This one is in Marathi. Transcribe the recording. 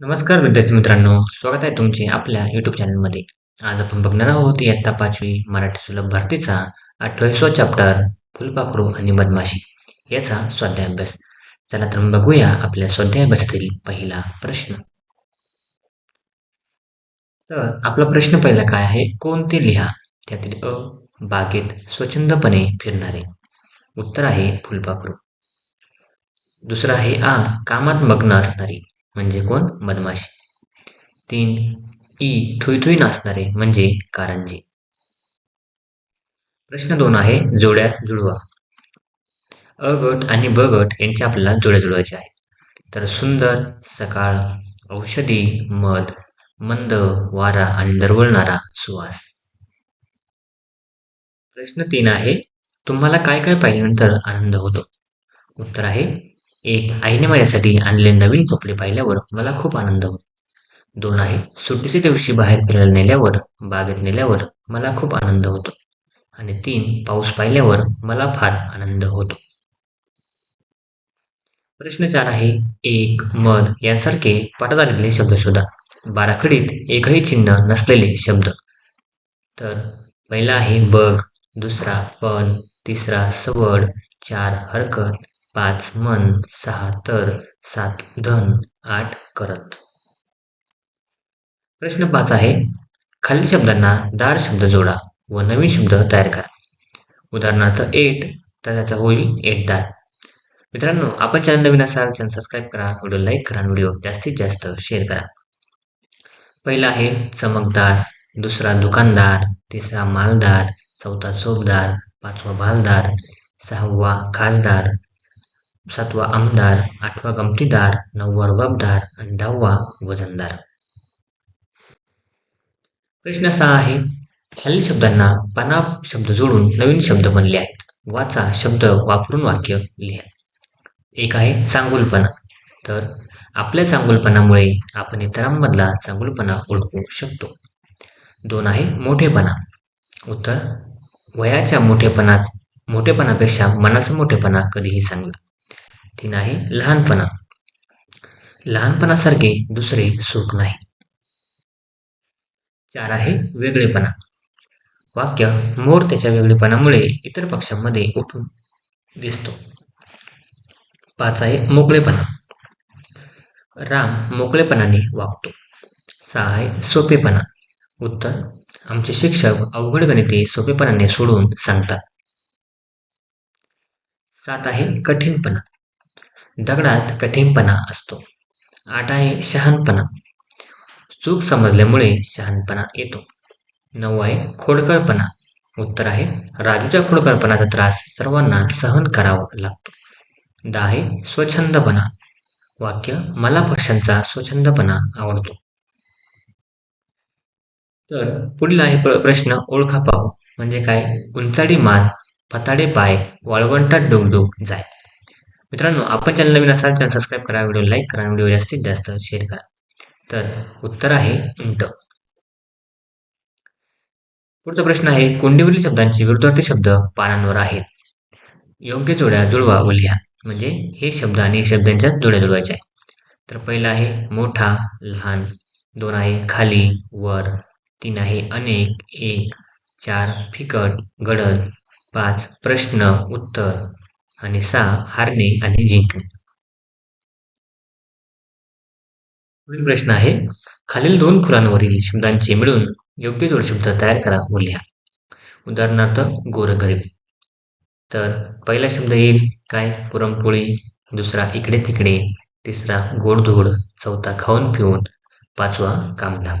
नमस्कार विद्यार्थी मित्रांनो स्वागत आहे तुमचे आपल्या युट्यूब चॅनलमध्ये आज आपण बघणार आहोत इयत्ता पाचवी मराठी सुलभ भारतीचा अठ्ठावीसवा चॅप्टर फुलपाखरू आणि बदमाशी याचा स्वाध्याय अभ्यास चला तर बघूया आपल्या स्वाध्याय अभ्यासातील पहिला प्रश्न. तर आपला प्रश्न पहिला काय आहे? कोणते लिहा? त्यातील अ बागेत स्वच्छंदपणे फिरणारे. उत्तर आहे फुलपाखरू. दुसरं आहे आ कामात मग्न असणारी. म्हणजे कोण? मधमाशी. तीन. ई. थुईथुई नाचणारे म्हणजे कारंजी. प्रश्न दोन आहे जोड्या जुळवा. अ गट आणि ब गट यांच्या आपल्याला जोड्या जुळवायचे आहेत. तर सुंदर सकाळ औषधी मध मंद वारा आणि दरवळणारा सुवास. प्रश्न तीन आहे तुम्हाला काय काय पाहिल्यानंतर आनंद होतो? उत्तर आहे एक आईने माझ्यासाठी आणले नवीन कपडे पाहिल्यावर मला खूप आनंद होतो. दोन आहे सुट्टीच्या दिवशी बाहेर फिरायला नेल्यावर बागेत नेल्यावर मला खूप आनंद होतो. आणि तीन पाऊस पाहिल्यावर मला फार आनंद होतो. प्रश्न चार आहे एक मध यासारखे पटात आलेले शब्द शोधा. बाराखडीत एकही चिन्ह नसलेले शब्द. तर पहिला आहे बघ दुसरा पण तिसरा सवड चार हरकत पाच मन सहा तर सात धन आठ करत. प्रश्न पाच आहे खालील शब्दांना दार शब्द जोडा व नवीन शब्द तयार करा. उदाहरणार्थ एट तर त्याचा होईल एटदार मित्रांनो आपण चॅनल नवीन असाल चॅनल सबस्क्राईब करा व्हिडिओ लाईक करा व्हिडिओ जास्तीत जास्त शेअर करा. पहिला आहे चमकदार दुसरा दुकानदार तिसरा मालदार चौथा सोबदार पाचवा भालदार सहावा खासदार सातवा आमदार आठवा गमतीदार नववा रुबाबदार आणि दहावा वजनदार. प्रश्न सहा आहे खालील शब्दांना पाना शब्द जोडून नवीन शब्द बनले आहेत. वाचा शब्द वापरून वाक्य लिहा. एक आहे चांगुलपणा तर आपल्या चांगुलपणामुळे आपण इतरांमधला चांगुलपणा ओळखू शकतो. दोन आहे मोठेपणा. उत्तर वयाच्या मोठेपणात मोठेपणापेक्षा मनाचा मोठेपणा कधीही चांगला. तीन आहे लहानपणा. लहानपणासारखे दुसरे सुख नाही. चार आहे वेगळेपणा. वाक्य मोर त्याच्या वेगळेपणामुळे इतर पक्षांमध्ये उठून दिसतो. पाच आहे मोकळेपणा. राम मोकळेपणाने वागतो. सहा आहे सोपेपणा. उत्तर आमचे शिक्षक अवघड गणिते सोपेपणाने सोडून सांगतात. सात आहे कठीणपणा. दगडात कठीणपणा असतो. आठ आहे शहाणपणा. चूक समजल्यामुळे शहाणपणा येतो. नऊ आहे खोडकरपणा उत्तर आहे राजूच्या खोडकरपणाचा त्रास सर्वांना सहन करावा लागतो. दहा आहे स्वच्छंदपणा वाक्य मला पक्ष्यांचा स्वच्छंदपणा आवडतो. तर पुढील आहे प्रश्न ओळखा पाहू. म्हणजे काय? उंचाडी मान फताडे पाय वाळवंटात डुगडुग जाय. मित्रांनो आपण चॅनल नवीन असाल चॅनल सबस्क्राईब करा. व्हिडिओ लाईक करा. व्हिडिओ जास्तीत जास्त शेअर करा. तर उत्तर आहे उंट पुढचा प्रश्न आहे कोंडीवरील शब्दांचे विरुद्धार्थी शब्द पानांवर आहेत. योग्य जोड्या जुळवा व लिहा. म्हणजे हे शब्द आणि शब्दांच्या जोड्या जुळवायच्या आहे तर पहिला आहे मोठा लहान. दोन आहे खाली वर. तीन आहे अनेक एक चार फिकट गडद. पाच प्रश्न उत्तर. आणि सहा हारणे आणि जिंकणे. पुढील प्रश्न आहे खालील दोन फुलांवरील शब्दांचे मिळून योग्य जोड शब्द तयार करा व लिहा उदाहरणार्थ गोरगरीब. तर पहिला शब्द येईल काय? पुरणपोळी. दुसरा इकडे तिकडे तिसरा गोडधोड चौथा खाऊन पिऊन पाचवा कामधाम.